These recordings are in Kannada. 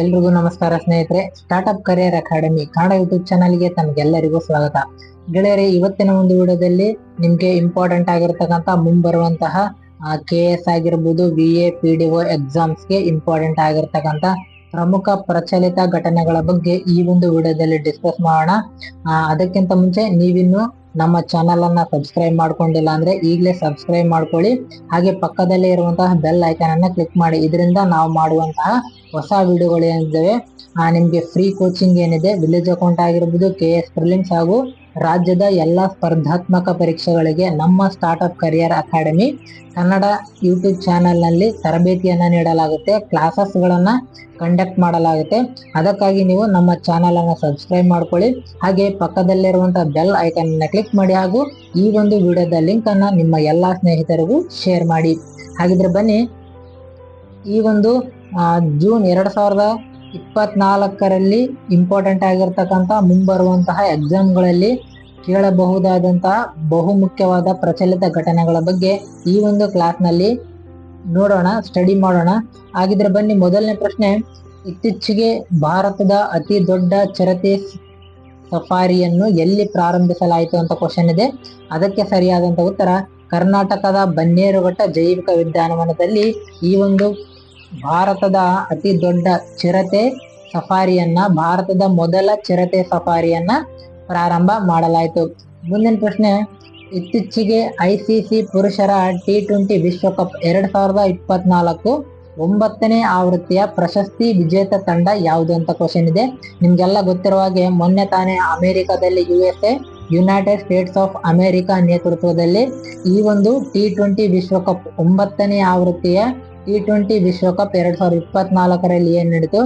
ಎಲ್ರಿಗೂ ನಮಸ್ಕಾರ ಸ್ನೇಹಿತರೆ. Startup career academy Kannada YouTube ಚಾನಲ್ಗೆ ತಮಗೆಲ್ಲರಿಗೂ ಸ್ವಾಗತ. ಗೆಳೆಯರೆ, ಇವತ್ತಿನ ಒಂದು ವಿಡಿಯೋದಲ್ಲಿ ನಿಮ್ಗೆ ಇಂಪಾರ್ಟೆಂಟ್ ಆಗಿರ್ತಕ್ಕಂಥ ಮುಂಬರುವಂತಹ ಕೆ ಎಸ್ ಆಗಿರ್ಬೋದು V A P D O ಎಕ್ಸಾಮ್ಸ್ಗೆ important ಆಗಿರ್ತಕ್ಕಂಥ ಪ್ರಮುಖ ಪ್ರಚಲಿತ ಘಟನೆಗಳ ಬಗ್ಗೆ ಈ ಒಂದು ವಿಡಿಯೋದಲ್ಲಿ ಡಿಸ್ಕಸ್ ಮಾಡೋಣ. ಅದಕ್ಕಿಂತ ಮುಂಚೆ ನೀವಿನ್ನು ನಮ್ಮ ಚಾನಲ್ ಅನ್ನ ಸಬ್ಸ್ಕ್ರೈಬ್ ಮಾಡ್ಕೊಂಡಿಲ್ಲ ಅಂದ್ರೆ ಈಗಲೇ ಸಬ್ಸ್ಕ್ರೈಬ್ ಮಾಡ್ಕೊಳ್ಳಿ. ಹಾಗೆ ಪಕ್ಕದಲ್ಲೇ ಇರುವಂತಹ ಬೆಲ್ ಐಕಾನ್ ಅನ್ನ ಕ್ಲಿಕ್ ಮಾಡಿ. ಇದರಿಂದ ನಾವು ಮಾಡುವಂತಹ ಹೊಸ ವಿಡಿಯೋಗಳು ಏನಿದ್ದಾವೆ? ನಿಮ್ಗೆ ಫ್ರೀ ಕೋಚಿಂಗ್ ಏನಿದೆ? ವಿಲೇಜ್ ಅಕೌಂಟ್ ಆಗಿರ್ಬೋದು ಕೆ ಎಸ್ ಪ್ರಿಲಿಮ್ಸ್ ಹಾಗೂ ರಾಜ್ಯದ ಎಲ್ಲ ಸ್ಪರ್ಧಾತ್ಮಕ ಪರೀಕ್ಷೆಗಳಿಗೆ ನಮ್ಮ startup career academy Kannada YouTube ಚಾನೆಲ್ನಲ್ಲಿ ತರಬೇತಿಯನ್ನು ನೀಡಲಾಗುತ್ತೆ. ಕ್ಲಾಸಸ್ಗಳನ್ನು ಕಂಡಕ್ಟ್ ಮಾಡಲಾಗುತ್ತೆ. ಅದಕ್ಕಾಗಿ ನೀವು ನಮ್ಮ ಚಾನಲನ್ನು ಸಬ್ಸ್ಕ್ರೈಬ್ ಮಾಡ್ಕೊಳ್ಳಿ. ಹಾಗೆ ಪಕ್ಕದಲ್ಲಿರುವಂಥ ಬೆಲ್ ಐಕನನ್ನು ಕ್ಲಿಕ್ ಮಾಡಿ ಹಾಗೂ ಈ ಒಂದು ವಿಡಿಯೋದ ಲಿಂಕನ್ನು ನಿಮ್ಮ ಎಲ್ಲ ಸ್ನೇಹಿತರಿಗೂ ಶೇರ್ ಮಾಡಿ. ಹಾಗಿದ್ರೆ ಬನ್ನಿ, ಈ ಒಂದು ಜೂನ್ ಎರಡು ಸಾವಿರದ ಇಪ್ಪತ್ನಾಲ್ಕರಲ್ಲಿ ಇಂಪಾರ್ಟೆಂಟ್ ಆಗಿರ್ತಕ್ಕಂಥ ಮುಂಬರುವಂತಹ ಎಕ್ಸಾಮ್ಗಳಲ್ಲಿ ಕೇಳಬಹುದಾದಂತಹ ಬಹುಮುಖ್ಯವಾದ ಪ್ರಚಲಿತ ಘಟನೆಗಳ ಬಗ್ಗೆ ಈ ಒಂದು ಕ್ಲಾಸ್ನಲ್ಲಿ ನೋಡೋಣ ಸ್ಟಡಿ ಮಾಡೋಣ. ಹಾಗಿದ್ರೆ ಬನ್ನಿ, ಮೊದಲನೇ ಪ್ರಶ್ನೆ, ಇತ್ತೀಚೆಗೆ ಭಾರತದ ಅತಿ ದೊಡ್ಡ ಚರತೆ ಸಫಾರಿಯನ್ನು ಎಲ್ಲಿ ಪ್ರಾರಂಭಿಸಲಾಯಿತು ಅಂತ ಕ್ವಶನ್ ಇದೆ. ಅದಕ್ಕೆ ಸರಿಯಾದಂತ ಉತ್ತರ, ಕರ್ನಾಟಕದ ಬನ್ನೇರುಘಟ್ಟ ಜೈವಿಕ ಉದ್ಯಾನವನದಲ್ಲಿ ಈ ಒಂದು ಭಾರತದ ಅತಿ ದೊಡ್ಡ ಚಿರತೆ ಸಫಾರಿಯನ್ನ, ಭಾರತದ ಮೊದಲ ಚಿರತೆ ಸಫಾರಿಯನ್ನ ಪ್ರಾರಂಭ ಮಾಡಲಾಯಿತು. ಮುಂದಿನ ಪ್ರಶ್ನೆ, ಇತ್ತೀಚೆಗೆ ಐ ಸಿ ಸಿ ಪುರುಷರ ಟಿ ಟ್ವೆಂಟಿ ವಿಶ್ವಕಪ್ ಎರಡ್ ಸಾವಿರದ ಇಪ್ಪತ್ನಾಲ್ಕು ಒಂಬತ್ತನೇ ಆವೃತ್ತಿಯ ಪ್ರಶಸ್ತಿ ವಿಜೇತ ತಂಡ ಯಾವುದು ಅಂತ ಕ್ವಶನ್ ಇದೆ. ನಿಮ್ಗೆಲ್ಲ ಗೊತ್ತಿರುವ ಹಾಗೆ ಮೊನ್ನೆ ತಾನೇ ಅಮೆರಿಕದಲ್ಲಿ U S A United States of America ನೇತೃತ್ವದಲ್ಲಿ ಈ ಒಂದು ಟಿ ಟ್ವೆಂಟಿ ವಿಶ್ವಕಪ್ ಒಂಬತ್ತನೇ ಆವೃತ್ತಿಯ ಟಿ ಟ್ವೆಂಟಿ ವಿಶ್ವಕಪ್ ಎರಡ್ ಸಾವಿರದ ಇಪ್ಪತ್ನಾಲ್ಕರಲ್ಲಿ ಏನ್ ನಡೀತು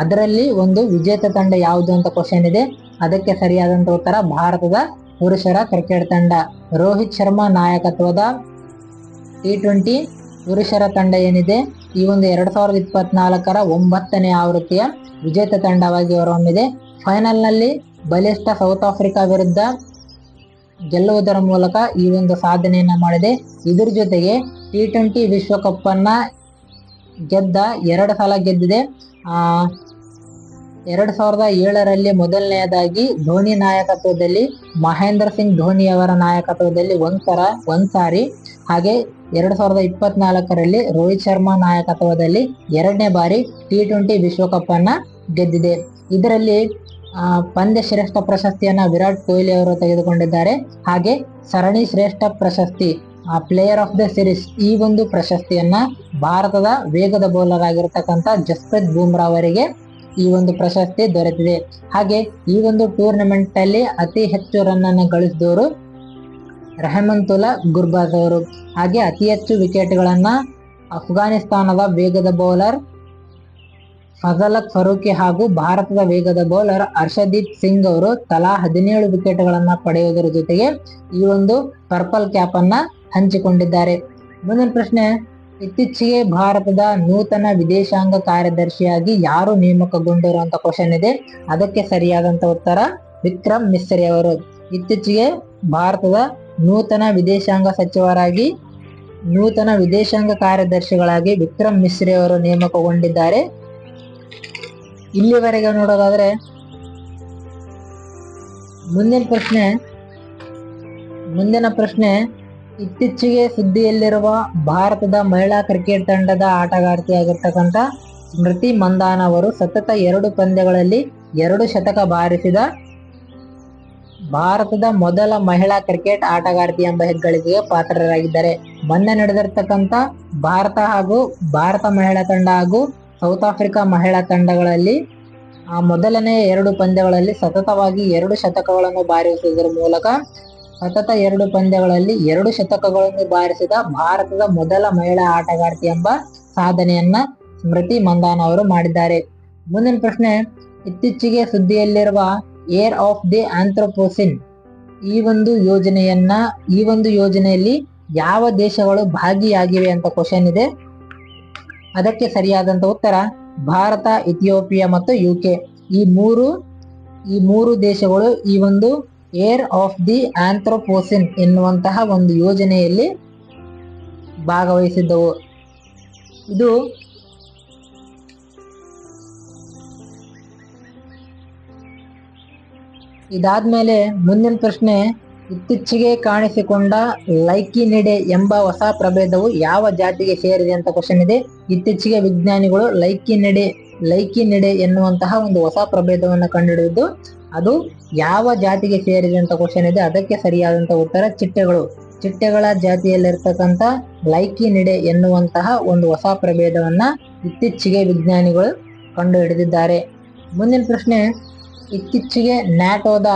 ಅದರಲ್ಲಿ ಒಂದು ವಿಜೇತ ತಂಡ ಯಾವುದು ಅಂತ ಕ್ವಶನ್ ಇದೆ. ಅದಕ್ಕೆ ಸರಿಯಾದಂತ ಉತ್ತರ ಭಾರತದ ಪುರುಷರ ಕ್ರಿಕೆಟ್ ತಂಡ. ರೋಹಿತ್ ಶರ್ಮಾ ನಾಯಕತ್ವದ ಟಿ ಟ್ವೆಂಟಿ ಪುರುಷರ ತಂಡ ಏನಿದೆ? ಈ ಒಂದು ಎರಡ್ ಸಾವಿರದ ಇಪ್ಪತ್ನಾಲ್ಕರ ಒಂಬತ್ತನೇ ಆವೃತ್ತಿಯ ವಿಜೇತ ತಂಡವಾಗಿ ಹೊರಹೊಮ್ಮಿದೆ. ಫೈನಲ್ನಲ್ಲಿ ಬಲಿಷ್ಠ ಸೌತ್ ಆಫ್ರಿಕಾ ವಿರುದ್ಧ ಗೆಲ್ಲುವುದರ ಮೂಲಕ ಈ ಒಂದು ಸಾಧನೆಯನ್ನು ಮಾಡಿದೆ. ಇದರ ಜೊತೆಗೆ ಟಿ ಟ್ವೆಂಟಿ ವಿಶ್ವಕಪ್ ಅನ್ನ ಗೆದ್ದ ಎರಡು ಸಲ ಗೆದ್ದಿದೆ. ಎರಡು ಸಾವಿರದ ಏಳರಲ್ಲಿ ಮೊದಲನೆಯದಾಗಿ ಧೋನಿ ನಾಯಕತ್ವದಲ್ಲಿ ಮಹೇಂದ್ರ ಸಿಂಗ್ ಧೋನಿ ಅವರ ನಾಯಕತ್ವದಲ್ಲಿ ಒಂದ್ಸರ ಒಂದ್ ಸಾರಿ. ಹಾಗೆ ಎರಡು ಸಾವಿರದ ಇಪ್ಪತ್ನಾಲ್ಕರಲ್ಲಿ ರೋಹಿತ್ ಶರ್ಮಾ ನಾಯಕತ್ವದಲ್ಲಿ ಎರಡನೇ ಬಾರಿ ಟಿ ಟ್ವೆಂಟಿ ವಿಶ್ವಕಪ್ ಅನ್ನ ಗೆದ್ದಿದೆ. ಇದರಲ್ಲಿ ಪಂದ್ಯ ಶ್ರೇಷ್ಠ ಪ್ರಶಸ್ತಿಯನ್ನ ವಿರಾಟ್ ಕೊಹ್ಲಿ ಅವರು ತೆಗೆದುಕೊಂಡಿದ್ದಾರೆ. ಹಾಗೆ ಸರಣಿ ಶ್ರೇಷ್ಠ ಪ್ರಶಸ್ತಿ ಪ್ಲೇಯರ್ ಆಫ್ ದ ಸಿರೀಸ್ ಈ ಒಂದು ಪ್ರಶಸ್ತಿಯನ್ನ ಭಾರತದ ವೇಗದ ಬೌಲರ್ ಆಗಿರತಕ್ಕಂತ ಜಸ್ಪ್ರೀತ್ ಬೂಮ್ರಾ ಅವರಿಗೆ ಈ ಒಂದು ಪ್ರಶಸ್ತಿ ದೊರೆತಿದೆ. ಹಾಗೆ ಈ ಒಂದು ಟೂರ್ನಮೆಂಟ್ ಅಲ್ಲಿ ಅತಿ ಹೆಚ್ಚು ರನ್ ಅನ್ನು ಗಳಿಸಿದವರು ರೆಹಮಂತುಲ್ಲಾ ಗುರ್ಬಾಜ್ ಅವರು. ಹಾಗೆ ಅತಿ ಹೆಚ್ಚು ವಿಕೆಟ್ಗಳನ್ನ ಅಫ್ಘಾನಿಸ್ತಾನದ ವೇಗದ ಬೌಲರ್ ಫಜಲಕ್ ಫರೂಕಿ ಹಾಗೂ ಭಾರತದ ವೇಗದ ಬೌಲರ್ ಹರ್ಷದೀಪ್ ಸಿಂಗ್ ಅವರು ತಲಾ ಹದಿನೇಳು ವಿಕೆಟ್ಗಳನ್ನ ಪಡೆಯುವುದರ ಜೊತೆಗೆ ಈ ಒಂದು ಪರ್ಪಲ್ ಕ್ಯಾಪ್ ಅನ್ನ ಹಂಚಿಕೊಂಡಿದ್ದಾರೆ. ಮುಂದಿನ ಪ್ರಶ್ನೆ, ಇತ್ತೀಚೆಗೆ ಭಾರತದ ನೂತನ ವಿದೇಶಾಂಗ ಕಾರ್ಯದರ್ಶಿಯಾಗಿ ಯಾರು ನೇಮಕಗೊಂಡರು ಅಂತ ಕ್ವಶನ್ ಇದೆ. ಅದಕ್ಕೆ ಸರಿಯಾದಂತ ಉತ್ತರ, ವಿಕ್ರಮ್ ಮಿಸ್ರಿ ಅವರು. ಇತ್ತೀಚೆಗೆ ಭಾರತದ ನೂತನ ವಿದೇಶಾಂಗ ಸಚಿವರಾಗಿ, ನೂತನ ವಿದೇಶಾಂಗ ಕಾರ್ಯದರ್ಶಿಗಳಾಗಿ ವಿಕ್ರಮ್ ಮಿಸ್ರಿ ಅವರು ನೇಮಕಗೊಂಡಿದ್ದಾರೆ. ಇಲ್ಲಿವರೆಗೆ ನೋಡೋದಾದ್ರೆ, ಮುಂದಿನ ಪ್ರಶ್ನೆ ಮುಂದಿನ ಪ್ರಶ್ನೆ ಇತ್ತೀಚೆಗೆ ಸುದ್ದಿಯಲ್ಲಿರುವ ಭಾರತದ ಮಹಿಳಾ ಕ್ರಿಕೆಟ್ ತಂಡದ ಆಟಗಾರ್ತಿಯಾಗಿರ್ತಕ್ಕಂಥ ಸ್ಮೃತಿ ಮಂದಾನ ಅವರು ಸತತ ಎರಡು ಪಂದ್ಯಗಳಲ್ಲಿ ಎರಡು ಶತಕ ಬಾರಿಸಿದ ಭಾರತದ ಮೊದಲ ಮಹಿಳಾ ಕ್ರಿಕೆಟ್ ಆಟಗಾರ್ತಿ ಎಂಬ ಹೆಗ್ಗಳಿಕೆಗೆ ಪಾತ್ರರಾಗಿದ್ದಾರೆ. ಮೊನ್ನೆ ನಡೆದಿರ್ತಕ್ಕಂಥ ಭಾರತ ಹಾಗೂ ಭಾರತ ಮಹಿಳಾ ತಂಡ ಹಾಗೂ ಸೌತ್ ಆಫ್ರಿಕಾ ಮಹಿಳಾ ತಂಡಗಳಲ್ಲಿ ಆ ಮೊದಲನೇ ಎರಡು ಪಂದ್ಯಗಳಲ್ಲಿ ಸತತವಾಗಿ ಎರಡು ಶತಕಗಳನ್ನು ಬಾರಿಸುವುದರ ಮೂಲಕ ಸತತ ಎರಡು ಪಂದ್ಯಗಳಲ್ಲಿ ಎರಡು ಶತಕಗಳನ್ನು ಬಾರಿಸಿದ ಭಾರತದ ಮೊದಲ ಮಹಿಳಾ ಆಟಗಾರ್ತಿ ಎಂಬ ಸಾಧನೆಯನ್ನ ಸ್ಮೃತಿ ಮಂದಾನ ಅವರು ಮಾಡಿದ್ದಾರೆ. ಮುಂದಿನ ಪ್ರಶ್ನೆ, ಇತ್ತೀಚೆಗೆ ಸುದ್ದಿಯಲ್ಲಿರುವ ಏರ್ ಆಫ್ ದಿ ಆಂಥ್ರೋಪೋಸಿನ್ ಈ ಒಂದು ಯೋಜನೆಯನ್ನ, ಈ ಒಂದು ಯೋಜನೆಯಲ್ಲಿ ಯಾವ ದೇಶಗಳು ಭಾಗಿಯಾಗಿವೆ ಅಂತ ಕ್ವಶನ್ ಇದೆ. ಅದಕ್ಕೆ ಸರಿಯಾದಂತ ಉತ್ತರ, ಭಾರತ, ಇಥಿಯೋಪಿಯಾ ಮತ್ತು ಯುಕೆ. ಈ ಮೂರು ಈ ಮೂರು ದೇಶಗಳು ಈ ಒಂದು ಏರ್ ಆಫ್ ದಿ ಆಂಥ್ರೋಪೋಸಿನ್ ಎನ್ನುವಂತಹ ಒಂದು ಯೋಜನೆಯಲ್ಲಿ ಭಾಗವಹಿಸಿದ್ದವು. ಇದು ಇದಾದ ಮೇಲೆ ಮುಂದಿನ ಪ್ರಶ್ನೆ, ಇತ್ತೀಚೆಗೆ ಕಾಣಿಸಿಕೊಂಡ ಲೈಕಿನಿಡೆ ಎಂಬ ಹೊಸ ಪ್ರಭೇದವು ಯಾವ ಜಾತಿಗೆ ಸೇರಿದೆ ಅಂತ ಕ್ವಶನ್ ಇದೆ. ಇತ್ತೀಚೆಗೆ ವಿಜ್ಞಾನಿಗಳು ಲೈಕಿನಿಡೆ ಲೈಕಿನಿಡೆ ಎನ್ನುವಂತಹ ಒಂದು ಹೊಸ ಪ್ರಭೇದವನ್ನು ಕಂಡುಹಿಡಿದು ಅದು ಯಾವ ಜಾತಿಗೆ ಸೇರಿದೆ ಅಂತ ಕ್ವಶನ್ ಇದೆ, ಅದಕ್ಕೆ ಸರಿಯಾದಂತಹ ಉತ್ತರ ಚಿಟ್ಟೆಗಳು. ಚಿಟ್ಟೆಗಳ ಜಾತಿಯಲ್ಲಿರ್ತಕ್ಕಂಥ ಲೈಕಿನಿಡೆ ಎನ್ನುವಂತಹ ಒಂದು ಹೊಸ ಪ್ರಭೇದವನ್ನ ಇತ್ತೀಚೆಗೆ ವಿಜ್ಞಾನಿಗಳು ಕಂಡುಹಿಡಿದಿದ್ದಾರೆ. ಮುಂದಿನ ಪ್ರಶ್ನೆ, ಇತ್ತೀಚೆಗೆ ನ್ಯಾಟೋದ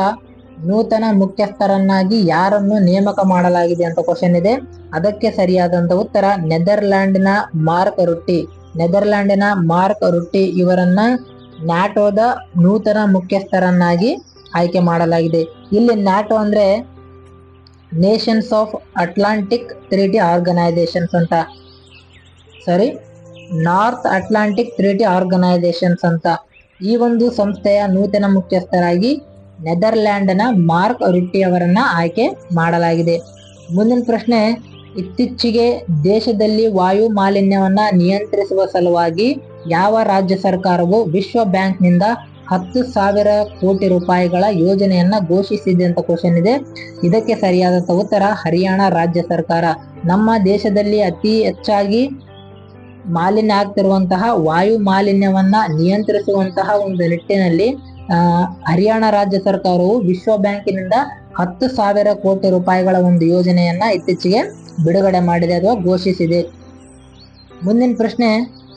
ನೂತನ ಮುಖ್ಯಸ್ಥರನ್ನಾಗಿ ಯಾರನ್ನು ನೇಮಕ ಮಾಡಲಾಗಿದೆ ಅಂತ ಕ್ವಶನ್ ಇದೆ. ಅದಕ್ಕೆ ಸರಿಯಾದಂತ ಉತ್ತರ, ನೆದರ್ಲ್ಯಾಂಡ್ನ ಮಾರ್ಕ್ ರುಟ್ಟಿ. ನೆದರ್ಲ್ಯಾಂಡಿನ ಮಾರ್ಕ್ ರುಟ್ಟಿ ಇವರನ್ನ ನ್ಯಾಟೋದ ನೂತನ ಮುಖ್ಯಸ್ಥರನ್ನಾಗಿ ಆಯ್ಕೆ ಮಾಡಲಾಗಿದೆ. ಇಲ್ಲಿ ನ್ಯಾಟೋ ಅಂದ್ರೆ nations of Atlantic treaty organisations ಅಂತ. Sorry, north Atlantic treaty organisations ಅಂತ. ಈ ಒಂದು ಸಂಸ್ಥೆಯ ನೂತನ ಮುಖ್ಯಸ್ಥರಾಗಿ ನೆದರ್ಲ್ಯಾಂಡ್ನ ಮಾರ್ಕ್ ರುಟ್ಟಿ ಅವರನ್ನ ಆಯ್ಕೆ ಮಾಡಲಾಗಿದೆ. ಮುಂದಿನ ಪ್ರಶ್ನೆ ಇತ್ತೀಚೆಗೆ ದೇಶದಲ್ಲಿ ವಾಯು ಮಾಲಿನ್ಯವನ್ನ ನಿಯಂತ್ರಿಸುವ ಸಲುವಾಗಿ ಯಾವ ರಾಜ್ಯ ಸರ್ಕಾರವು ವಿಶ್ವ ಬ್ಯಾಂಕ್ನಿಂದ ಹತ್ತು ಸಾವಿರ ಕೋಟಿ ರೂಪಾಯಿಗಳ ಯೋಜನೆಯನ್ನ ಘೋಷಿಸಿದೆ ಅಂತ ಕ್ವಶನ್ ಇದೆ. ಇದಕ್ಕೆ ಸರಿಯಾದ ಉತ್ತರ ಹರಿಯಾಣ ರಾಜ್ಯ ಸರ್ಕಾರ. ನಮ್ಮ ದೇಶದಲ್ಲಿ ಅತಿ ಹೆಚ್ಚಾಗಿ ಮಾಲಿನ್ಯ ಆಗ್ತಿರುವಂತಹ ವಾಯು ಮಾಲಿನ್ಯವನ್ನ ನಿಯಂತ್ರಿಸುವಂತಹ ಒಂದು ನಿಟ್ಟಿನಲ್ಲಿ ಹರಿಯಾಣ ರಾಜ್ಯ ಸರ್ಕಾರವು ವಿಶ್ವ ಬ್ಯಾಂಕಿನಿಂದ ಹತ್ತು ಸಾವಿರ ಕೋಟಿ ರೂಪಾಯಿಗಳ ಒಂದು ಯೋಜನೆಯನ್ನ ಇತ್ತೀಚೆಗೆ ಬಿಡುಗಡೆ ಮಾಡಿದೆ ಅಥವಾ ಘೋಷಿಸಿದೆ. ಮುಂದಿನ ಪ್ರಶ್ನೆ,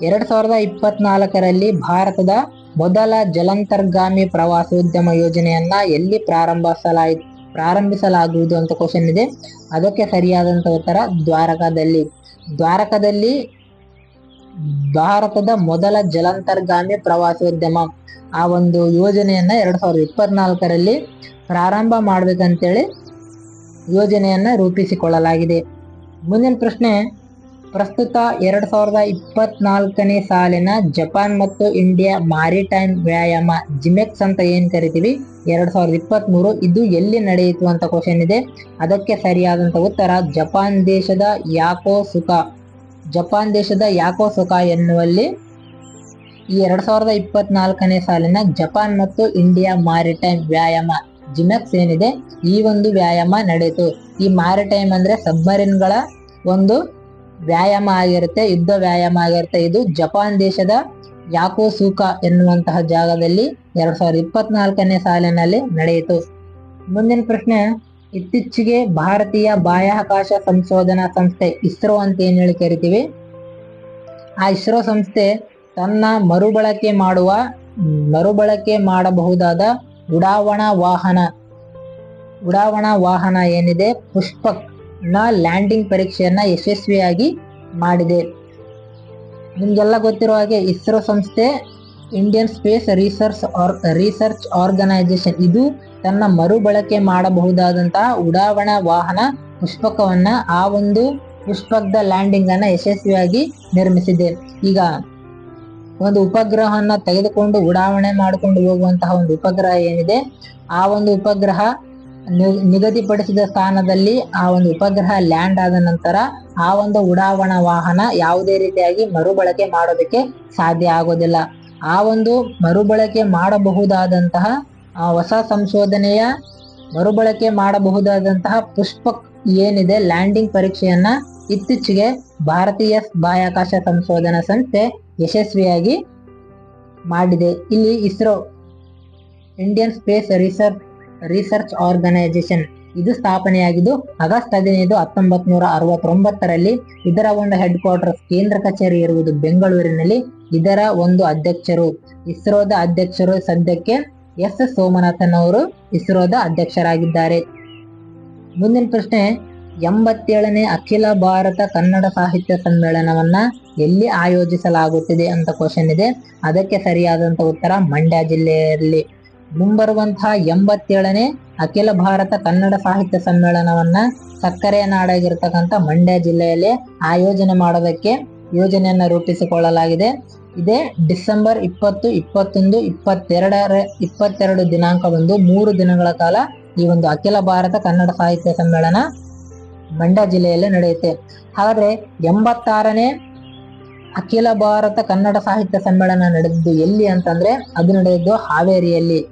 ಎರಡ್ ಸಾವಿರದ ಇಪ್ಪತ್ನಾಲ್ಕರಲ್ಲಿ ಭಾರತದ ಮೊದಲ ಜಲಂತರ್ಗಾಮಿ ಪ್ರವಾಸೋದ್ಯಮ ಯೋಜನೆಯನ್ನ ಎಲ್ಲಿ ಪ್ರಾರಂಭಿಸಲಾಯ್, ಪ್ರಾರಂಭಿಸಲಾಗುವುದು ಅಂತ ಕ್ವಶನ್ ಇದೆ. ಅದಕ್ಕೆ ಸರಿಯಾದಂತ ಉತ್ತರ ದ್ವಾರಕಾದಲ್ಲಿ. ದ್ವಾರಕದಲ್ಲಿ ಭಾರತದ ಮೊದಲ ಜಲಂತರ್ಗಾಮಿ ಪ್ರವಾಸೋದ್ಯಮ ಆ ಒಂದು ಯೋಜನೆಯನ್ನ ಎರಡ್ ಸಾವಿರದ ಇಪ್ಪತ್ನಾಲ್ಕರಲ್ಲಿ ಪ್ರಾರಂಭ ಮಾಡಬೇಕಂತೇಳಿ ಯೋಜನೆಯನ್ನ ರೂಪಿಸಿಕೊಳ್ಳಲಾಗಿದೆ. ಮುಂದಿನ ಪ್ರಶ್ನೆ, ಪ್ರಸ್ತುತ ಎರಡ್ ಸಾವಿರದ ಇಪ್ಪತ್ನಾಲ್ಕನೇ ಸಾಲಿನ ಜಪಾನ್ ಮತ್ತು ಇಂಡಿಯಾ ಮಾರಿಟೈಮ್ ವ್ಯಾಯಾಮ ಜಿಮೆಕ್ಸ್ ಅಂತ ಏನ್ ಕರಿತೀವಿ? ಎರಡ್ ಸಾವಿರದ ಇಪ್ಪತ್ತ್ ಮೂರು ಇದು ಎಲ್ಲಿ ನಡೆಯಿತು ಅಂತ ಕ್ವಶನ್ ಇದೆ. ಅದಕ್ಕೆ ಸರಿಯಾದಂತ ಉತ್ತರ, ಜಪಾನ್ ದೇಶದ ಯಾಕೋ ಸುಖ ಜಪಾನ್ ದೇಶದ ಯಾಕೋ ಸುಖ ಎನ್ನುವಲ್ಲಿ ಈ ಎರಡ್ ಸಾವಿರದ ಇಪ್ಪತ್ನಾಲ್ಕನೇ ಸಾಲಿನ ಜಪಾನ್ ಮತ್ತು ಇಂಡಿಯಾ ಮಾರಿಟೈಮ್ ವ್ಯಾಯಾಮ ಜಿಮೆಕ್ಸ್ ಏನಿದೆ ಈ ಒಂದು ವ್ಯಾಯಾಮ ನಡೆಯಿತು. ಈ ಮಾರಿಟೈಮ್ ಅಂದ್ರೆ ಸಬ್ಮರಿನ್ಗಳ ಒಂದು ವ್ಯಾಯಾಮ ಆಗಿರುತ್ತೆ, ಯುದ್ಧ ವ್ಯಾಯಾಮ ಆಗಿರುತ್ತೆ. ಇದು ಜಪಾನ್ ದೇಶದ ಯಾಕೋ ಸೂಕ ಎನ್ನುವಂತಹ ಜಾಗದಲ್ಲಿ ಎರಡ್ ಸಾವಿರದ ಇಪ್ಪತ್ನಾಲ್ಕನೇ ಸಾಲಿನಲ್ಲಿ ನಡೆಯಿತು. ಮುಂದಿನ ಪ್ರಶ್ನೆ, ಇತ್ತೀಚೆಗೆ ಭಾರತೀಯ ಬಾಹ್ಯಾಕಾಶ ಸಂಶೋಧನಾ ಸಂಸ್ಥೆ ಇಸ್ರೋ ಅಂತ ಏನ್ ಹೇಳಿ ಕರಿತೀವಿ? ಆ ಇಸ್ರೋ ಸಂಸ್ಥೆ ತನ್ನ ಮರುಬಳಕೆ ಮಾಡುವ, ಮರುಬಳಕೆ ಮಾಡಬಹುದಾದ ಉಡಾವಣಾ ವಾಹನ. ಉಡಾವಣಾ ವಾಹನ ಏನಿದೆ? ಪುಷ್ಪಕ್ನ ಲ್ಯಾಂಡಿಂಗ್ ಪರೀಕ್ಷೆಯನ್ನ ಯಶಸ್ವಿಯಾಗಿ ಮಾಡಿದೆ. ನಿಮ್ಗೆಲ್ಲ ಗೊತ್ತಿರೋ ಹಾಗೆ ಇಸ್ರೋ ಸಂಸ್ಥೆ Indian space research research organisation ಇದು ತನ್ನ ಮರುಬಳಕೆ ಮಾಡಬಹುದಾದಂತಹ ಉಡಾವಣಾ ವಾಹನ ಪುಷ್ಪಕವನ್ನ ಆ ಒಂದು ಪುಷ್ಪಕದ ಲ್ಯಾಂಡಿಂಗ್ ಅನ್ನ ಯಶಸ್ವಿಯಾಗಿ ನಿರ್ಮಿಸಿದೆ. ಈಗ ಒಂದು ಉಪಗ್ರಹವನ್ನ ತೆಗೆದುಕೊಂಡು ಉಡಾವಣೆ ಮಾಡಿಕೊಂಡು ಹೋಗುವಂತಹ ಒಂದು ಉಪಗ್ರಹ ಏನಿದೆ, ಆ ಒಂದು ಉಪಗ್ರಹ ನಿಗದಿಪಡಿಸಿದ ಸ್ಥಾನದಲ್ಲಿ ಆ ಒಂದು ಉಪಗ್ರಹ ಲ್ಯಾಂಡ್ ಆದ ನಂತರ ಆ ಒಂದು ಉಡಾವಣಾ ವಾಹನ ಯಾವುದೇ ರೀತಿಯಾಗಿ ಮರುಬಳಕೆ ಮಾಡೋದಕ್ಕೆ ಸಾಧ್ಯ ಆಗೋದಿಲ್ಲ. ಆ ಒಂದು ಮರುಬಳಕೆ ಮಾಡಬಹುದಾದಂತಹ ಹೊಸ ಸಂಶೋಧನೆಯ ಮರುಬಳಕೆ ಮಾಡಬಹುದಾದಂತಹ ಪುಷ್ಪಕ್ ಏನಿದೆ ಲ್ಯಾಂಡಿಂಗ್ ಪರೀಕ್ಷೆಯನ್ನ ಇತ್ತೀಚೆಗೆ ಭಾರತೀಯ ಬಾಹ್ಯಾಕಾಶ ಸಂಶೋಧನಾ ಸಂಸ್ಥೆ ಯಶಸ್ವಿಯಾಗಿ ಮಾಡಿದೆ. ಇಲ್ಲಿ ISRO Indian space research research organisation ಇದು ಸ್ಥಾಪನೆಯಾಗಿದ್ದು, ಆಗಸ್ಟ್ ಹದಿನೈದು ಹತ್ತೊಂಬತ್ ನೂರ ಅರವತ್ತೊಂಬತ್ತರಲ್ಲಿ ಇದರ ಒಂದು ಹೆಡ್ ಕ್ವಾರ್ಟರ್ಸ್ ಕೇಂದ್ರ ಕಚೇರಿ ಇರುವುದು ಬೆಂಗಳೂರಿನಲ್ಲಿ. ಇದರ ಒಂದು ಅಧ್ಯಕ್ಷರು, ಇಸ್ರೋದ ಅಧ್ಯಕ್ಷರು ಸದ್ಯಕ್ಕೆ ಎಸ್. ಸೋಮನಾಥನ್ ಅವರು ಇಸ್ರೋದ ಅಧ್ಯಕ್ಷರಾಗಿದ್ದಾರೆ. ಮುಂದಿನ ಪ್ರಶ್ನೆ, ಎಂಬತ್ತೇಳನೇ ಅಖಿಲ ಭಾರತ ಕನ್ನಡ ಸಾಹಿತ್ಯ ಸಮ್ಮೇಳನವನ್ನ ಎಲ್ಲಿ ಆಯೋಜಿಸಲಾಗುತ್ತಿದೆ ಅಂತ ಕ್ವಶನ್ ಇದೆ. ಅದಕ್ಕೆ ಸರಿಯಾದಂತ ಉತ್ತರ ಮಂಡ್ಯ ಜಿಲ್ಲೆಯಲ್ಲಿ. ಮುಂಬರುವಂತಹ ಎಂಬತ್ತೇಳನೇ ಅಖಿಲ ಭಾರತ ಕನ್ನಡ ಸಾಹಿತ್ಯ ಸಮ್ಮೇಳನವನ್ನ ಸಕ್ಕರೆಯ ನಾಡಾಗಿರ್ತಕ್ಕಂಥ ಮಂಡ್ಯ ಜಿಲ್ಲೆಯಲ್ಲಿ ಆಯೋಜನೆ ಮಾಡೋದಕ್ಕೆ ಯೋಜನೆಯನ್ನ ರೂಪಿಸಿಕೊಳ್ಳಲಾಗಿದೆ. ಇದೇ ಡಿಸೆಂಬರ್ ಇಪ್ಪತ್ತು, ಇಪ್ಪತ್ತೊಂದು, ಇಪ್ಪತ್ತೆರಡರ, ಇಪ್ಪತ್ತೆರಡು ದಿನಾಂಕದಂದು ಮೂರು ದಿನಗಳ ಕಾಲ ಈ ಒಂದು ಅಖಿಲ ಭಾರತ ಕನ್ನಡ ಸಾಹಿತ್ಯ ಸಮ್ಮೇಳನ ಮಂಡ್ಯ ಜಿಲ್ಲೆಯಲ್ಲಿ ನಡೆಯುತ್ತೆ. ಆದರೆ ಎಂಬತ್ತಾರನೇ ಅಖಿಲ ಭಾರತ ಕನ್ನಡ ಸಾಹಿತ್ಯ ಸಮ್ಮೇಳನ ನಡೆದಿದ್ದು ಎಲ್ಲಿ ಅಂತಂದ್ರೆ ಅದು ನಡೆದಿದ್ದು ಹಾವೇರಿಯಲ್ಲಿ.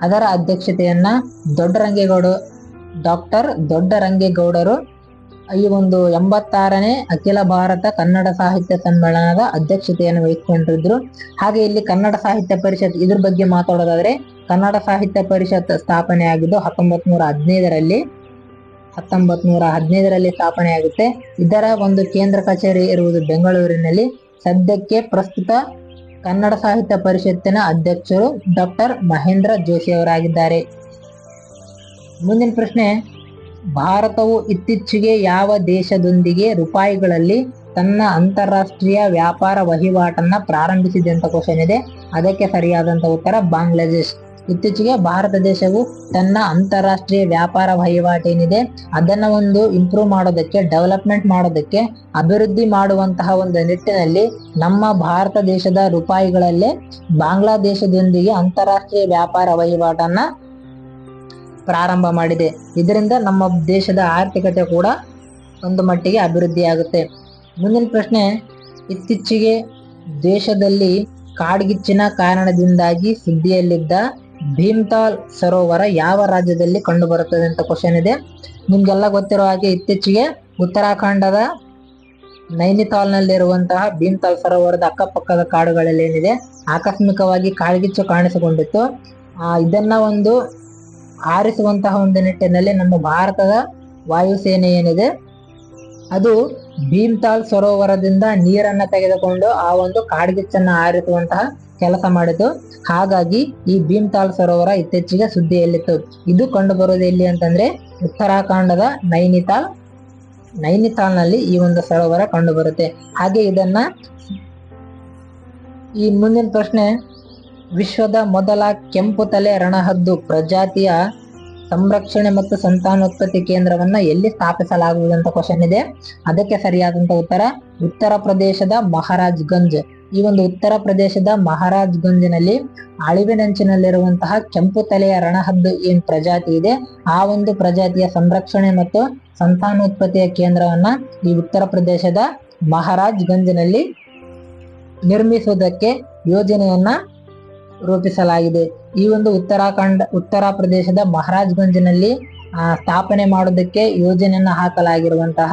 ಅದರ ಅಧ್ಯಕ್ಷತೆಯನ್ನ ದೊಡ್ಡರಂಗೇಗೌಡ, ಡಾಕ್ಟರ್ ದೊಡ್ಡರಂಗೇಗೌಡರು ಈ ಒಂದು ಎಂಬತ್ತಾರನೇ ಅಖಿಲ ಭಾರತ ಕನ್ನಡ ಸಾಹಿತ್ಯ ಸಮ್ಮೇಳನದ ಅಧ್ಯಕ್ಷತೆಯನ್ನು ವಹಿಸಿಕೊಂಡಿದ್ರು. ಹಾಗೆ ಇಲ್ಲಿ ಕನ್ನಡ ಸಾಹಿತ್ಯ ಪರಿಷತ್ ಇದ್ರ ಬಗ್ಗೆ ಮಾತಾಡೋದಾದ್ರೆ ಕನ್ನಡ ಸಾಹಿತ್ಯ ಪರಿಷತ್ ಸ್ಥಾಪನೆ ಆಗಿದ್ದು ಹತ್ತೊಂಬತ್ ನೂರ ಹದಿನೈದರಲ್ಲಿ ಹತ್ತೊಂಬತ್ ನೂರ ಹದಿನೈದರಲ್ಲಿ ಸ್ಥಾಪನೆಯಾಗುತ್ತೆ. ಇದರ ಒಂದು ಕೇಂದ್ರ ಕಚೇರಿ ಇರುವುದು ಬೆಂಗಳೂರಿನಲ್ಲಿ. ಸದ್ಯಕ್ಕೆ ಪ್ರಸ್ತುತ ಕನ್ನಡ ಸಾಹಿತ್ಯ ಪರಿಷತ್ತಿನ ಅಧ್ಯಕ್ಷರು ಡಾಕ್ಟರ್ ಮಹೇಂದ್ರ ಜೋಶಿ ಅವರಾಗಿದ್ದಾರೆ. ಮುಂದಿನ ಪ್ರಶ್ನೆ, ಭಾರತವು ಇತ್ತೀಚೆಗೆ ಯಾವ ದೇಶದೊಂದಿಗೆ ರೂಪಾಯಿಗಳಲ್ಲಿ ತನ್ನ ಅಂತಾರಾಷ್ಟ್ರೀಯ ವ್ಯಾಪಾರ ವಹಿವಾಟನ್ನ ಪ್ರಾರಂಭಿಸಿದೆ ಅಂತ ಕ್ವಶನ್ ಇದೆ. ಅದಕ್ಕೆ ಸರಿಯಾದಂತ ಉತ್ತರ, ಬಾಂಗ್ಲಾದೇಶ್. ಇತ್ತೀಚೆಗೆ ಭಾರತ ದೇಶವು ತನ್ನ ಅಂತಾರಾಷ್ಟ್ರೀಯ ವ್ಯಾಪಾರ ವಹಿವಾಟು ಏನಿದೆ ಅದನ್ನ ಒಂದು ಇಂಪ್ರೂವ್ ಮಾಡೋದಕ್ಕೆ ಡೆವಲಪ್ಮೆಂಟ್ ಮಾಡೋದಕ್ಕೆ, ಅಭಿವೃದ್ಧಿ ಮಾಡುವಂತಹ ಒಂದು ನಿಟ್ಟಿನಲ್ಲಿ ನಮ್ಮ ಭಾರತ ದೇಶದ ರೂಪಾಯಿಗಳಲ್ಲೇ ಬಾಂಗ್ಲಾದೇಶದೊಂದಿಗೆ ಅಂತಾರಾಷ್ಟ್ರೀಯ ವ್ಯಾಪಾರ ವಹಿವಾಟನ್ನ ಪ್ರಾರಂಭ ಮಾಡಿದೆ. ಇದರಿಂದ ನಮ್ಮ ದೇಶದ ಆರ್ಥಿಕತೆ ಕೂಡ ಒಂದು ಮಟ್ಟಿಗೆ ಅಭಿವೃದ್ಧಿ ಆಗುತ್ತೆ ಮುಂದಿನ ಪ್ರಶ್ನೆ, ಇತ್ತೀಚೆಗೆ ದೇಶದಲ್ಲಿ ಕಾಡ್ಗಿಚ್ಚಿನ ಕಾರಣದಿಂದಾಗಿ ಸುದ್ದಿಯಲ್ಲಿದ್ದ ಭೀಮ್ತಾಲ್ ಸರೋವರ ಯಾವ ರಾಜ್ಯದಲ್ಲಿ ಕಂಡು ಬರುತ್ತದೆ ಅಂತ ಕ್ವಶನ್ ಇದೆ. ನಿಮ್ಗೆಲ್ಲ ಗೊತ್ತಿರೋ ಹಾಗೆ ಇತ್ತೀಚೆಗೆ ಉತ್ತರಾಖಂಡದ ನೈನಿತಾಲ್ನಲ್ಲಿರುವಂತಹ ಭೀಮ್ತಾಲ್ ಸರೋವರದ ಅಕ್ಕಪಕ್ಕದ ಕಾಡುಗಳಲ್ಲಿ ಏನಿದೆ, ಆಕಸ್ಮಿಕವಾಗಿ ಕಾಳ್ಗಿಚ್ಚು ಕಾಣಿಸಿಕೊಂಡಿತ್ತು. ಇದನ್ನ ಒಂದು ಆರಿಸುವಂತಹ ಒಂದು ನಿಟ್ಟಿನಲ್ಲಿ ನಮ್ಮ ಭಾರತದ ವಾಯುಸೇನೆ ಏನಿದೆ, ಅದು ಭೀಮ್ತಾಲ್ ಸರೋವರದಿಂದ ನೀರನ್ನ ತೆಗೆದುಕೊಂಡು ಆ ಒಂದು ಕಾಡ್ಗಿಚ್ಚನ್ನ ಆರಿಸುವಂತಹ ಕೆಲಸ ಮಾಡಿತು ಹಾಗಾಗಿ ಈ ಭೀಮ್ತಾಲ್ ಸರೋವರ ಇತ್ತೀಚೆಗೆ ಸುದ್ದಿಯಲ್ಲಿತ್ತು. ಇದು ಕಂಡು ಬರೋದು ಎಲ್ಲಿ ಅಂತಂದ್ರೆ ಉತ್ತರಾಖಂಡದ ನೈನಿತಾಲ್ನಲ್ಲಿ ಈ ಒಂದು ಸರೋವರ ಕಂಡು ಬರುತ್ತೆ. ಹಾಗೆ ಇದನ್ನ ಈ ಮುಂದಿನ ಪ್ರಶ್ನೆ, ವಿಶ್ವದ ಮೊದಲ ಕೆಂಪು ತಲೆ ರಣಹದ್ದು ಪ್ರಜಾತಿಯ ಸಂರಕ್ಷಣೆ ಮತ್ತು ಸಂತಾನೋತ್ಪತ್ತಿ ಕೇಂದ್ರವನ್ನ ಎಲ್ಲಿ ಸ್ಥಾಪಿಸಲಾಗುವುದು ಅಂತ ಕ್ವಶನ್ ಇದೆ. ಅದಕ್ಕೆ ಸರಿಯಾದಂತ ಉತ್ತರ ಉತ್ತರ ಪ್ರದೇಶದ ಮಹಾರಾಜ್ ಗಂಜ್. ಈ ಒಂದು ಉತ್ತರ ಪ್ರದೇಶದ ಮಹಾರಾಜ್ ಗಂಜ್ನಲ್ಲಿ ಅಳಿವಿನಂಚಿನಲ್ಲಿರುವಂತಹ ಕೆಂಪು ತಲೆಯ ರಣಹದ್ದು ಏನ್ ಪ್ರಜಾತಿ ಇದೆ? ಆ ಒಂದು ಪ್ರಜಾತಿಯ ಸಂರಕ್ಷಣೆ ಮತ್ತು ಸಂತಾನೋತ್ಪತ್ತಿಯ ಕೇಂದ್ರವನ್ನ ಈ ಉತ್ತರ ಪ್ರದೇಶದ ಮಹಾರಾಜ್ ಗಂಜ್ನಲ್ಲಿ ನಿರ್ಮಿಸುವುದಕ್ಕೆ ಯೋಜನೆಯನ್ನ ರೂಪಿಸಲಾಗಿದೆ. ಈ ಒಂದು ಉತ್ತರಾಖಂಡ, ಉತ್ತರ ಪ್ರದೇಶದ ಮಹಾರಾಜ್ ಗಂಜ್ನಲ್ಲಿ ಸ್ಥಾಪನೆ ಮಾಡೋದಕ್ಕೆ ಯೋಜನೆಯನ್ನ ಹಾಕಲಾಗಿರುವಂತಹ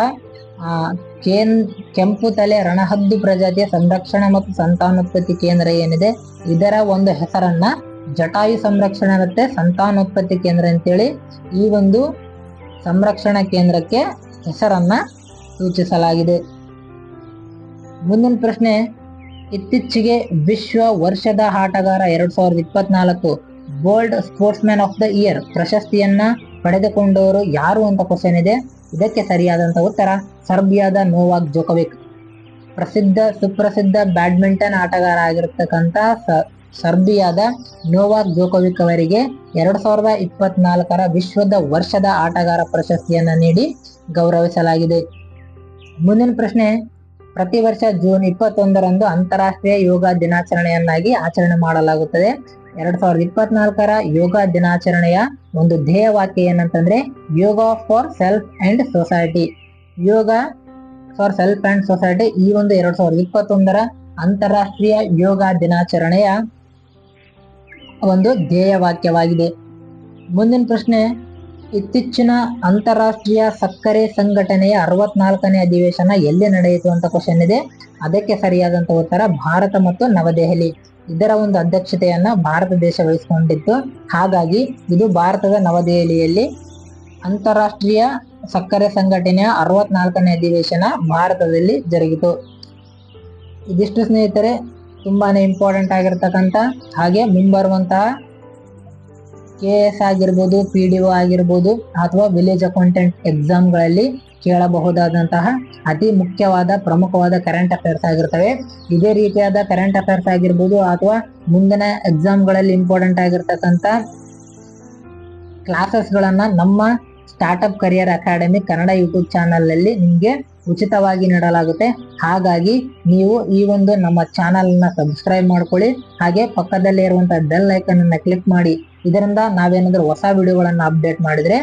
ಕೇನ್, ಕೆಂಪು ತಲೆ ರಣಹದ್ದು ಪ್ರಜಾತಿಯ ಸಂರಕ್ಷಣೆ ಮತ್ತು ಸಂತಾನೋತ್ಪತ್ತಿ ಕೇಂದ್ರ ಏನಿದೆ? ಇದರ ಒಂದು ಹೆಸರನ್ನ ಜಟಾಯು ಸಂರಕ್ಷಣೆ ಮತ್ತೆ ಸಂತಾನೋತ್ಪತ್ತಿ ಕೇಂದ್ರ ಅಂತೇಳಿ ಈ ಒಂದು ಸಂರಕ್ಷಣಾ ಕೇಂದ್ರಕ್ಕೆ ಹೆಸರನ್ನ ಸೂಚಿಸಲಾಗಿದೆ. ಮುಂದಿನ ಪ್ರಶ್ನೆ, ಇತ್ತೀಚೆಗೆ ವಿಶ್ವ ವರ್ಷದ ಆಟಗಾರ ಎರಡ್ ಸಾವಿರದ ಇಪ್ಪತ್ನಾಲ್ಕು gold sportsman of the year ಪ್ರಶಸ್ತಿಯನ್ನ ಪಡೆದುಕೊಂಡವರು ಯಾರು ಅಂತ ಕ್ವಶನ್ ಇದೆ. ಇದಕ್ಕೆ ಸರಿಯಾದಂಥ ಉತ್ತರ, ಸರ್ಬಿಯಾದ ನೋವಾಕ್ ಜೋಕೋವಿಕ್. ಪ್ರಸಿದ್ಧ, ಸುಪ್ರಸಿದ್ಧ ಬ್ಯಾಡ್ಮಿಂಟನ್ ಆಟಗಾರ ಆಗಿರತಕ್ಕಂಥ ಸರ್ಬಿಯಾದ ನೋವಾಕ್ ಜೋಕೋವಿಕ್ ಅವರಿಗೆ ಎರಡ್ ಸಾವಿರದ ಇಪ್ಪತ್ನಾಲ್ಕರ ವಿಶ್ವದ ವರ್ಷದ ಆಟಗಾರ ಪ್ರಶಸ್ತಿಯನ್ನ ನೀಡಿ ಗೌರವಿಸಲಾಗಿದೆ. ಮುಂದಿನ ಪ್ರಶ್ನೆ, ಪ್ರತಿ ವರ್ಷ ಜೂನ್ ಇಪ್ಪತ್ತೊಂದರಂದು ಅಂತಾರಾಷ್ಟ್ರೀಯ ಯೋಗ ದಿನಾಚರಣೆಯನ್ನಾಗಿ ಆಚರಣೆ ಮಾಡಲಾಗುತ್ತದೆ. ಎರಡ್ ಸಾವಿರದ ಇಪ್ಪತ್ನಾಲ್ಕರ ಯೋಗ ದಿನಾಚರಣೆಯ ಒಂದು ಧ್ಯೇಯ ವಾಕ್ಯ ಏನಂತಂದ್ರೆ yoga for self and society. Yoga for self and society ಈ ಒಂದು ಎರಡ್ ಸಾವಿರದ ಇಪ್ಪತ್ತೊಂದರ ಅಂತಾರಾಷ್ಟ್ರೀಯ ಯೋಗ ದಿನಾಚರಣೆಯ ಒಂದು ಧ್ಯೇಯ ವಾಕ್ಯವಾಗಿದೆ ಮುಂದಿನ ಪ್ರಶ್ನೆ ಇತ್ತೀಚಿನ ಅಂತಾರಾಷ್ಟ್ರೀಯ ಸಕ್ಕರೆ ಸಂಘಟನೆಯ ಅರವತ್ನಾಲ್ಕನೇ ಅಧಿವೇಶನ ಎಲ್ಲಿ ನಡೆಯಿತು ಅಂತ ಕ್ವಶನ್ ಇದೆ. ಅದಕ್ಕೆ ಸರಿಯಾದಂತ ಉತ್ತರ ಭಾರತ ಮತ್ತು ನವದೆಹಲಿ. ಇದರ ಒಂದು ಅಧ್ಯಕ್ಷತೆಯನ್ನ ಭಾರತ ದೇಶ ವಹಿಸಿಕೊಂಡಿತ್ತು. ಹಾಗಾಗಿ ಇದು ಭಾರತದ ನವದೆಹಲಿಯಲ್ಲಿ ಅಂತಾರಾಷ್ಟ್ರೀಯ ಸಕ್ಕರೆ ಸಂಘಟನೆಯ ಅರವತ್ನಾಲ್ಕನೇ ಅಧಿವೇಶನ ಭಾರತದಲ್ಲಿ ಜರುಗಿತು. ಇದಿಷ್ಟು ಸ್ನೇಹಿತರೆ, ತುಂಬಾನೇ ಇಂಪಾರ್ಟೆಂಟ್ ಆಗಿರ್ತಕ್ಕಂಥ ಹಾಗೆ ಮುಂಬರುವಂತಹ ಕೆ ಎಸ್ ಆಗಿರ್ಬೋದು ಪಿ ಡಿ ಒ ಆಗಿರ್ಬೋದು ಅಥವಾ ವಿಲೇಜ್ ಅಕೌಂಟೆಂಟ್ ಎಕ್ಸಾಮ್ಗಳಲ್ಲಿ ಕೇಳಬಹುದಾದಂತಹ ಅತಿ ಮುಖ್ಯವಾದ ಪ್ರಮುಖವಾದ ಕರೆಂಟ್ ಅಫೇರ್ಸ್ ಆಗಿರ್ತವೆ. ಇದೇ ರೀತಿಯಾದ ಕರೆಂಟ್ ಅಫೇರ್ಸ್ ಆಗಿರ್ಬೋದು ಅಥವಾ ಮುಂದಿನ ಎಕ್ಸಾಮ್ಗಳಲ್ಲಿ ಇಂಪಾರ್ಟೆಂಟ್ ಆಗಿರ್ತಕ್ಕಂಥ ಕ್ಲಾಸಸ್ಗಳನ್ನ ನಮ್ಮ startup career academy Kannada YouTube channel ನಿಮಗೆ ಉಚಿತವಾಗಿ ನೀಡಲಾಗುತ್ತೆ. ಹಾಗಾಗಿ ನೀವು ಈ ಒಂದು ನಮ್ಮ ಚಾನಲ್ನ ಸಬ್ಸ್ಕ್ರೈಬ್ ಮಾಡ್ಕೊಳ್ಳಿ. ಹಾಗೆ ಪಕ್ಕದಲ್ಲಿ ಇರುವಂತಹ ಬೆಲ್ ಐಕನ್ ಅನ್ನ ಕ್ಲಿಕ್ ಮಾಡಿ. ಇದರಿಂದ ನಾವೇನಾದರೂ ಹೊಸ ವಿಡಿಯೋಗಳನ್ನು ಅಪ್ಡೇಟ್ ಮಾಡಿದ್ರೆ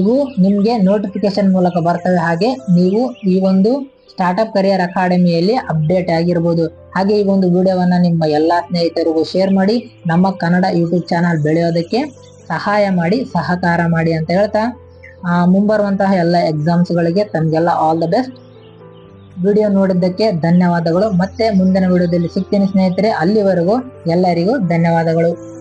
ಇವು ನಿಮಗೆ ನೋಟಿಫಿಕೇಶನ್ ಮೂಲಕ ಬರ್ತವೆ. ಹಾಗೆ ನೀವು ಈ ಒಂದು ಸ್ಟಾರ್ಟ್ಅಪ್ ಕರಿಯರ್ ಅಕಾಡೆಮಿಯಲ್ಲಿ ಅಪ್ಡೇಟ್ ಆಗಿರ್ಬೋದು. ಹಾಗೆ ಈ ಒಂದು ವಿಡಿಯೋವನ್ನು ನಿಮ್ಮ ಎಲ್ಲ ಸ್ನೇಹಿತರಿಗೂ ಶೇರ್ ಮಾಡಿ. ನಮ್ಮ ಕನ್ನಡ ಯೂಟ್ಯೂಬ್ ಚಾನಲ್ ಬೆಳೆಯೋದಕ್ಕೆ ಸಹಾಯ ಮಾಡಿ, ಸಹಕಾರ ಮಾಡಿ ಅಂತ ಹೇಳ್ತಾ ಮುಂಬರುವಂತಹ ಎಲ್ಲ ಎಕ್ಸಾಮ್ಸ್ಗಳಿಗೆ ತಮಗೆಲ್ಲ ಆಲ್ ದ ಬೆಸ್ಟ್ ವಿಡಿಯೋ ನೋಡಿದ್ದಕ್ಕೆ ಧನ್ಯವಾದಗಳು. ಮತ್ತೆ ಮುಂದಿನ ವಿಡಿಯೋದಲ್ಲಿ ಸಿಗ್ತೀನಿ ಸ್ನೇಹಿತರೆ. ಅಲ್ಲಿವರೆಗೂ ಎಲ್ಲರಿಗೂ ಧನ್ಯವಾದಗಳು.